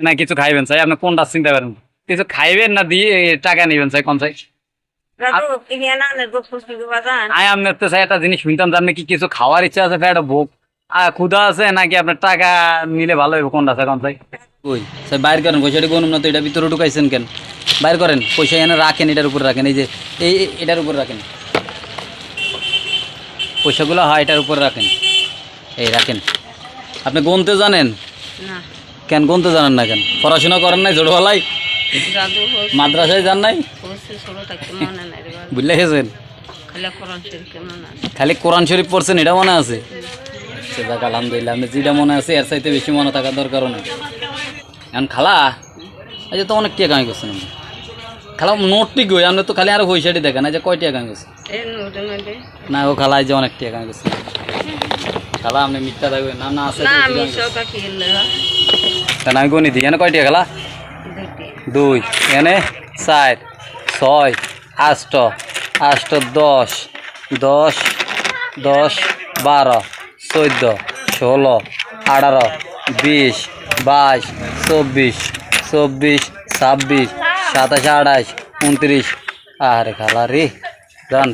না কিছু খাইবেন চাই আপনি কোনটা চিন্তা করেন? কিছু খাইবেন না দিয়ে টাকা নিবেন চাই কোন চাই আই আপনার তো চাই একটা জিনিস শুনতাম জানেন কি কিছু খাওয়ার ইচ্ছা আছে ভোগ? আর ক্ষুধা আছে নাকি আপনার টাকা নিলে ভালো হবে কোনটা আছে কোন চাই ওই স্যার বাইর করেন পয়সাটা গনুম না তো এটা ভিতরে ঢুকাইছেন কেন? বাইর করেন পয়সা এনে রাখেন এটার উপর রাখেন এই যে এই এই- এটার উপর রাখেন। পয়সাগুলো হয় এটার উপর রাখেন। এই রাখেন। আপনি গুনতে জানেন? না। কেন গুনতে জানেন না কেন? পড়াশোনা করেন নাই ছোটবেলায়? মাদ্রাসায় যান নাই। বুঝলে গেছেন? খালি কোরআন শরীফ পড়ছেন এটা মনে আছে? সে যাক আলহামদুলিল্লাহ আপনি যেটা মনে আছে এর চাইতে বেশি মনে থাকার দরকারও নেই। এখন খালা আচ্ছা তো অনেক টিয়া কামাই করছেন আপনি। খালা নোটটি গই আপনি তো খালি আরও পয়সাটি দেখেন এই যে কয় টিয়া কামাই করছেন না ও খালা এই যে অনেক টিয়া কামাই করছেন খালা আপনি মিথ্যা থাকবেন না না আছে না আমি সকা কিনলে কেন আমি গণি দিই এনে কয় গেলা? দুই। এনে চার, ছয়, আষ্ট আষ্ট, দশ দশ দশ বারো চোদ্দ ষোলো আঠারো বিশ বাইশ চব্বিশ চব্বিশ, ছাব্বিশ সাতাশ আঠাশ উনত্রিশ আরে খালা রে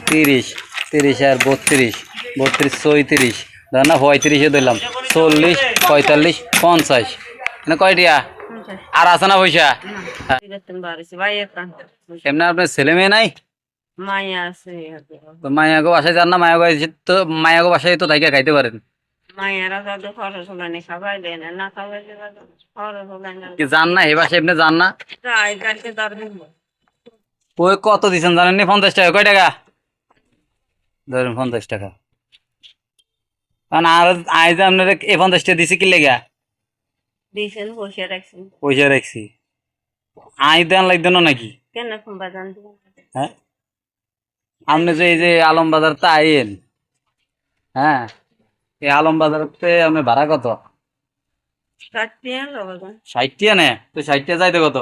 তিরিশ তিরিশ আর বত্রিশ বত্রিশ চৌত্রিশ ধর না পঁয়ত্রিশে ধরলাম চল্লিশ, পঁয়তাল্লিশ, পঞ্চাশ। আর আছে না পয়সা? এমনি আপনার ছেলে মেয়ে নাই? মায়া আছে তো মায়াগো বাসায় যান না এসে তো মায়াগো বাসায় তো থাইকে খাইতে পারেন। মায়েরা যাদের খরচ হলো না খাবাই দেয় না না খাবাই খরচ হলো কি যান না এই বাসায় এমনি যান না? তাই কালকে দরকার ওই কত দিচ্ছেন জানেন নি পঞ্চাশ টাকা কয় টাকা? ধরুন পঞ্চাশ টাকা। কারণ আর আজ আপনার এই পঞ্চাশ টাকা দিছি কি লেগা? দিয়েছেন বসে রাখছেন পয়সা রাখছি আই দেন লাগতো না নাকি? কেন কুম্বা জানতে হ্যাঁ আপনি যে এই যে আলম বাজার তা আইন হ্যাঁ এই আলম বাজারতে আপনি ভাড়া কত? ষাটটি লোক ষাট টিয়া নে? তো। ষাট টিয়া যাইতে কত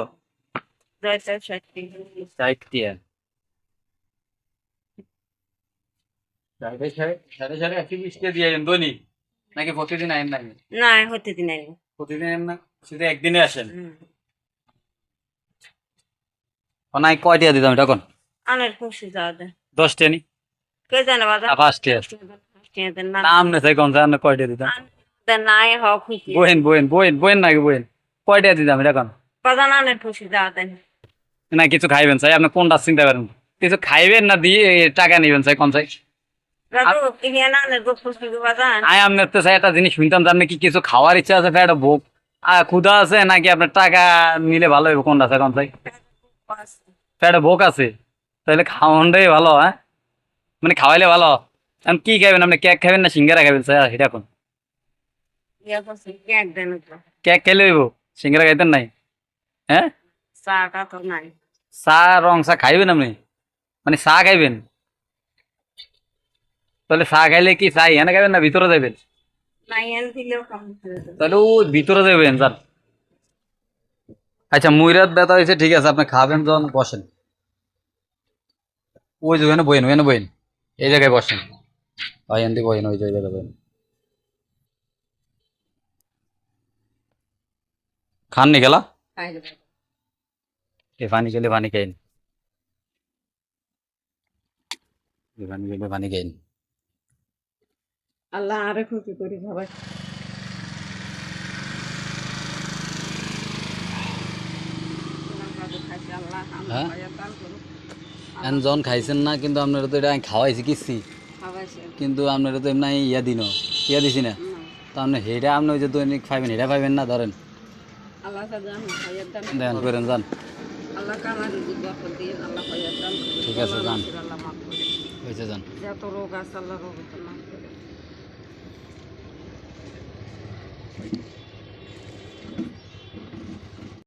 সাড়ে সাড়ে একশো বিশ দিয়ে আইন দৈনিক। নাকি প্রতিদিন আইন নাকি না হতে দিন আইব প্রতিদিন না শুধু একদিনে আসেন ও নাই কয় টিয়া দিতাম এটা কোন। আনের খুশি যাওয়া দেয় দশ টিয়া নি কে জানে নাম। তাই কোন আপনি কয় টিয়া দিতাম নাই হওয়া খুশি বহেন বহেন বহেন বহেন নাকি বহেন? কয় দিতাম এটা কোন। বাজার আনের খুশি যাওয়া না কিছু খাইবেন চাই আপনি কোনটা চিন্তা করেন কিছু খাইবেন না দিয়ে টাকা নিবেন চাই কোন চাই। আই আপনার তো একটা জিনিস শুনতাম জানেন কি কিছু খাওয়ার ইচ্ছা আছে ফেটা ভোগ। আর ক্ষুধা আছে নাকি আপনার টাকা নিলে ভালো হবে কোনটা আছে কোন চাই? ফেটা ভোগ আছে তাহলে খাওয়ানটাই ভালো হ্যাঁ? মানে খাওয়াইলে ভালো। এখন কি খাবেন আপনি কেক খাবেন না সিঙ্গারা খাবেন স্যার সেটা এখন কেক খেলে হইব সিঙ্গারা খাইতেন নাই? হ্যাঁ? চা রং চা খাইবেন আপনি? মানে চা খাইবেন? তাহলে চা খাইলে কি চা এনে খাইবেন না ভিতরে যাবেন। তাহলে ও ভিতরে যাবেন স্যার আচ্ছা মুইরাত ব্যথা হয়েছে ঠিক আছে আপনি খাবেন যখন বসেন। ওই যে ওখানে বইন ওখানে বইন এই জায়গায় বসেন। ওই এনদি বইন ওই যে ওই জায়গায় বইন খান নি গেলা। এ পানি গেলে পানি খাইন। পানি গেলে পানি খাইন। আল্লাহ আরে খুশি করি সবাই। হ্যাঁ? যখন খাইছেন না কিন্তু আপনারা তো এটা খাওয়াইছি কিচ্ছি। কিন্তু আপনারা তো এমনি ইয়া দিন ইয়া দিছি না। তো আপনি হেটা আপনি ওই যে দৈনিক পাইবেন হেটা পাইবেন না ধরেন। জানো দেন করেন যান। ঠিক আছে, যান। হয়েছে যান। যত রোগ আছে আল্লাহ রোগ মাফ করে